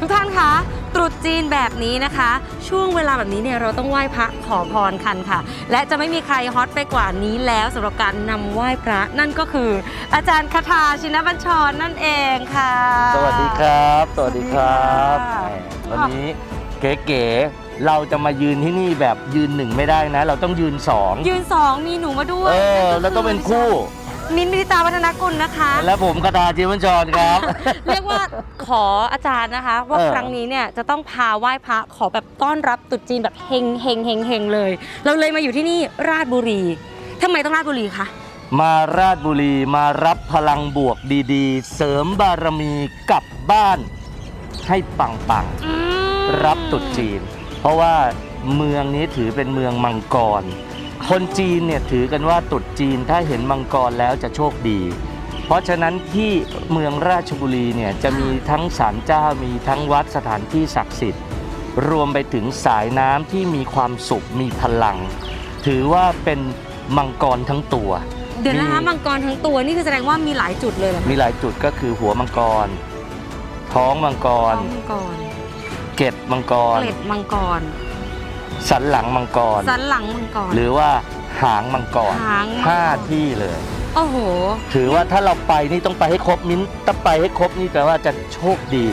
ทุกท่านคะตรุษจีนแบบนี้นะคะ ช่วงเวลาแบบนี้เนี่ยเราต้องไหว้พระขอพรคันค่ะ และจะไม่มีใครฮอตไปกว่านี้แล้วสำหรับการนำไหว้พระนั่นก็คือ อาจารย์คาถาชินบัญชรนั่นเองค่ะ สวัสดีครับ สวัสดีครับวันนี้เก๋ๆ เราจะมายืนที่นี่แบบยืนหนึ่งไม่ได้นะ เราต้องยืนสอง ยืนสองมีหนูมาด้วยเออแล้วต้องเป็นคู่ มิ้นท์มิริตาวัฒนกุลนะคะ และผมคาตาจิวันชรครับ เรียกว่าขออาจารย์นะคะ ว่าเออ ครั้งนี้เนี่ยจะต้องพาไหว้พระขอแบบต้อนรับตรุษจีนแบบเฮงเฮงเฮงเฮงเลย เราเลยมาอยู่ที่นี่ราชบุรีทำไมต้องราชบุรีคะ มาราชบุรีมารับพลังบวกดีๆ เสริมบารมีกลับบ้านให้ปังอืมๆรับตรุษจีน เพราะว่าเมืองนี้ถือเป็นเมืองมังกร คนจีนเนี่ยถือกันว่าตรุษจีนถ้าเห็นมังกรแล้วจะโชคดี เพราะฉะนั้นที่เมืองราชบุรีเนี่ยจะมีทั้งศาลเจ้ามีทั้งวัดสถานที่ศักดิ์สิทธิ์ รวมไปถึงสายน้ำที่มีความสุขมีพลัง ถือว่าเป็นมังกรทั้งตัว เดี๋ยวนะคะมีมังกรทั้งตัวนี่คือแสดงว่ามีหลายจุดเลยเหรอคะมีหลายจุดก็คือหัวมังกร ท้องมังกท้อรงมังกรเกล็ดมังกรเกล็ดมังกร สันหลังมังกร สันหลังมังกร หรือว่าหางมังกรหางมังกร ห้าที่เลย โอ้โห ถือว่าถ้าเราไปนี่ต้องไปให้ครบมิ้นถ้าไปให้ครบนี่แปลว่าจะโชคดี